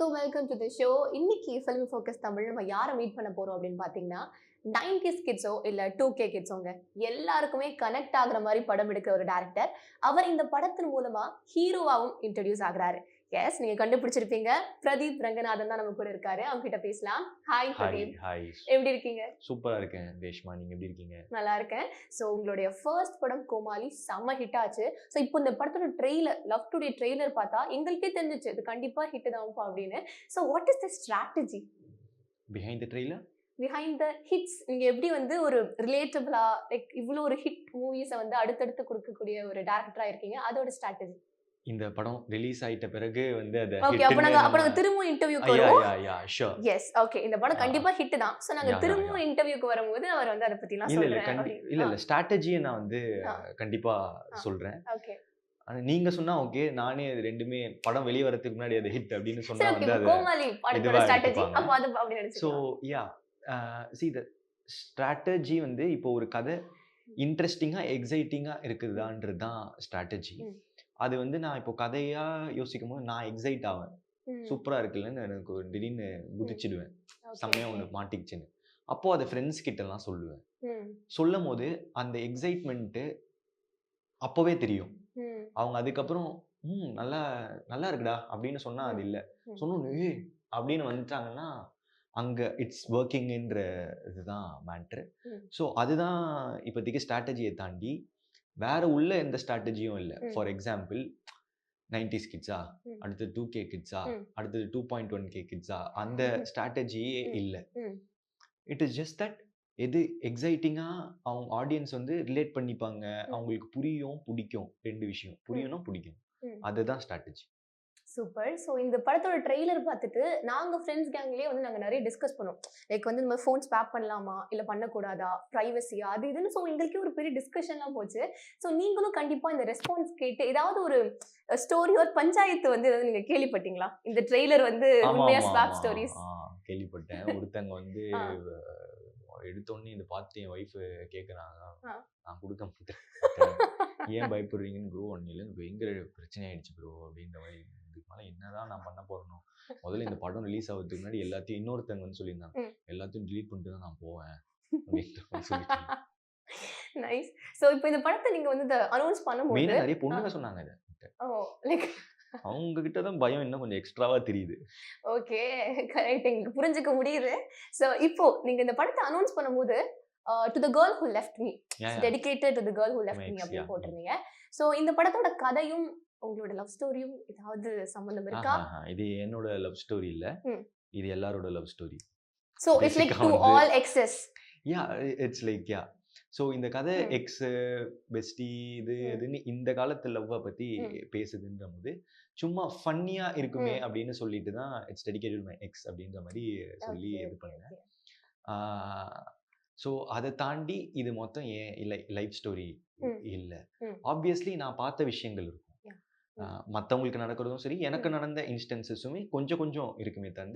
வணக்கம் welcome to the show இன்னைக்கு film focus Tamil. நம்ம யாரை மீட் பண்ண போறோம் அப்படின்னு பார்த்தீங்கன்னா நைன்டிஸ் கிட்ஸோ இல்லை டூ கே கிட்ஸோங்க எல்லாருக்குமே கனெக்ட் ஆகுற மாதிரி படம் எடுக்கிற ஒரு டேரக்டர் அவர் இந்த படத்தின் மூலமா ஹீரோவாகவும் இன்ட்ரடியூஸ் ஆகுறாரு. எஸ் நீங்க கண்டுபிடிச்சிருப்பீங்க. பிரதீப் ரங்கநாதன் தான் நம்ம கூட இருக்காரு. அவங்க கிட்ட பேசலாம். Hi hi Pradeep. ஹாய் எப்படி இருக்கீங்க? சூப்பரா இருக்கேன் ரேஷ்மா. நீங்க எப்படி இருக்கீங்க? நல்லா இருக்கேன். ஸோ உங்களுடைய ஃபர்ஸ்ட் படம் கோமாளி செம்ம ஹிட் ஆச்சு. ஸோ இப்போ இந்த படத்தோட ட்ரெய்லர் லவ் டுடே ட்ரெய்லர் பார்த்தா எங்களுக்கே தெரிஞ்சிச்சு. இது கண்டிப்பா ஹிட் தான்ப்பா அப்படின்னு. So what is the strategy behind the trailer behind the hits நீங்க எப்படி வந்து ஒரு ரிலேட்டபிளா லைக் இவ்வளோ ஒரு ஹிட் மூவிஸை வந்து அடுத்தடுத்து கொடுக்கக்கூடிய ஒரு டேரக்டரா இருக்கீங்க? அதோட ஸ்ட்ராட்டஜி இந்த படம் ரிலீஸ் ஆயிட்ட பிறகு வந்து அது ஓகே அப்போ நாங்க அப்போ நாங்க திரும்பவும் இன்டர்வியூக்கு வருவோம் yeah yeah sure yes okay இந்த படம். கண்டிப்பா ஹிட் தான் ஸோ நாங்க திரும்பவும் இன்டர்வியூக்கு வரும்போது அவர் வந்து அதை சொல்றேன் கண்டி அப்படின்னு. இல்ல இல்ல ஸ்ட்ராட்டஜியை நான் வந்து. கண்டிப்பா. சொல்றேன் ஓகே ஆனா நீங்க சொன்னா ஓகே நானே அது ரெண்டுமே படம் வெளிய வரதுக்கு முன்னாடி அது ஹிட் அப்படின்னு சொன்னா வந்து அது கோமாளி படத்தோட ஸ்ட்ராட்டஜி. அப்போ அது அப்படி நினைச்சு யா சி த ஸ்ட்ராட்டஜி வந்து இப்போ ஒரு கதை இன்ட்ரெஸ்டிங்காக எக்ஸைட்டிங்காக இருக்குதான்றது தான் ஸ்ட்ராட்டஜி. அது வந்து நான் இப்போ கதையா யோசிக்கும் போது நான் எக்ஸைட் ஆவேன். சூப்பரா இருக்குல்லன்னு எனக்கு ஒரு திடீர்னு குதிச்சிடுவேன். செம்மையா ஒன்று மாட்டிக்கிச்சுன்னு. அப்போ அதை ஃப்ரெண்ட்ஸ் கிட்டலாம் சொல்லுவேன். சொல்லும் போது அந்த எக்ஸைட்மெண்ட்டு அப்போவே தெரியும். அவங்க அதுக்கப்புறம் ம் நல்லா நல்லா இருக்குடா அப்படின்னு சொன்னா அது இல்லை. ம். சொன்னோன்னு "ஏய்" அப்படின்னு வந்துட்டாங்கன்னா அங்க இட்ஸ் ஒர்க்கிங்ன்ற இதுதான் மேட்ரு. ஸோ அதுதான் இப்போதைக்கு ஸ்ட்ராட்டஜியை தாண்டி வேற உள்ள எந்த ஸ்ட்ராட்டஜியும் இல்லை. ஃபார் எக்ஸாம்பிள் நைன்டிஸ் கிட்ஸா ம். அடுத்தது டூ கே கிட்ஸா. அடுத்தது டூ பாயிண்ட் ஒன் கே கிட்ஸா அந்த. ஸ்ட்ராட்டஜியே. இல்லை. இட் இஸ் ஜஸ்ட் தட் எது எக்ஸைட்டிங்காக அவங்க ஆடியன்ஸ் வந்து ரிலேட் பண்ணிப்பாங்க அவங்களுக்கு புரியும் பிடிக்கும் ரெண்டு விஷயம் புரியணும் பிடிக்கும். அதுதான் ஸ்ட்ராட்டஜி சூப்பர் ஸோ இந்த படத்தோட ட்ரெய்லர் பார்த்துட்டு நாங்க ஃப்ரெண்ட்ஸ் கேங்லேயே வந்து நாங்க நிறைய டிஸ்கஸ் பண்ணோம். லைக் வந்து இந்த மாதிரி ஃபோன் ஸ்வாப் பண்ணலாமா? இல்லை பண்ணக்கூடாதா? ப்ரைவசியா அது இதுன்னு ஸோ எங்களுக்கே ஒரு பெரிய டிஸ்கஷன்லாம் போச்சு. ஸோ நீங்களும் கண்டிப்பா இந்த ரெஸ்பான்ஸ் கேட்டு ஏதாவது ஒரு ஸ்டோரி ஒரு பஞ்சாயத்து வந்து ஏதாவது நீங்க கேள்விப்பட்டீங்களா? இந்த ட்ரெய்லர் வந்து ஆமா, உண்மையா ஆமா, ஸ்வாப் ஆமா. ஸ்டோரிஸ் கேள்விப்பட்டேன். ஒருத்தங்க வந்து எடுத்தோடனே இதை பார்த்து என் ஒய்ஃப் கேட்குறாங்க. நான் கொடுக்க மாட்டேன். ஏன் பயப்படுறீங்கன்னு ப்ரோ இல்லை. பயங்கர பிரச்சனை ஆயிடுச்சு ப்ரோ அப்படின்ற மாதிரி இதுக்கு மேலே என்னதான் நான் பண்ண போறேனோ. முதல்ல இந்த படம் ரிலீஸ் ஆகிறதுக்கு முன்னாடி எல்லாத்தையும் இன்னொருத்தங்க வந்து சொல்லியிருந்தாங்க. எல்லாத்தையும் delete பண்ணிட்டு தான் நான் போவேன் சொல்லிட்டு நைஸ் ஸோ இப்போ இந்த படத்தை நீங்க வந்து அனௌன்ஸ் பண்ணும்போது நிறைய பொண்ணுங்க சொன்னாங்க இதை லைக் அவங்க கிட்ட தான் பயம் இன்னும் கொஞ்சம் எக்ஸ்ட்ராவா தெரியுது. ஓகே கரெக்ட் எங்களுக்கு புரிஞ்சுக்க முடியுது. ஸோ இப்போ நீங்க இந்த படத்தை அனௌன்ஸ் பண்ணும்போது to the girl who left me. Dedicated to the girl who left me அப்படின்னு. போட்டிருந்தீங்க ஸோ இந்த படத்தோட கதையும் உங்களோட லவ் ஸ்டோரியும் ஏதாவது சம்மந்தம் இருக்கா இது என்னோட லவ் ஸ்டோரி இல்ல. இது எல்லாரோட love story so it's like to all exes yeah it's like yeah so இந்த கதை. எக்ஸ் பெஸ்டி இது. இதுன்னு இந்த காலத்து லவ்வை ம். பேசுதுன்ற போது சும்மா ஃபன்னியா இருக்குமே. அப்படின்னு சொல்லிட்டு தான் இட்ஸ் டெடிகேட்டட் மை எக்ஸ் அப்படின்ற மாதிரி சொல்லி இது பண்ணேன் ஸோ அதை தாண்டி இது மொத்தம் ஏன் இல்லை லைஃப் ஸ்டோரி. இல்லை. ஆப்வியஸ்லி நான் பார்த்த விஷயங்கள் இருக்கும். மற்றவங்களுக்கு நடக்கிறதும் சரி எனக்கு நடந்த இன்ஸ்டன்சஸுமே கொஞ்சம் கொஞ்சம் இருக்குமே தாண்டி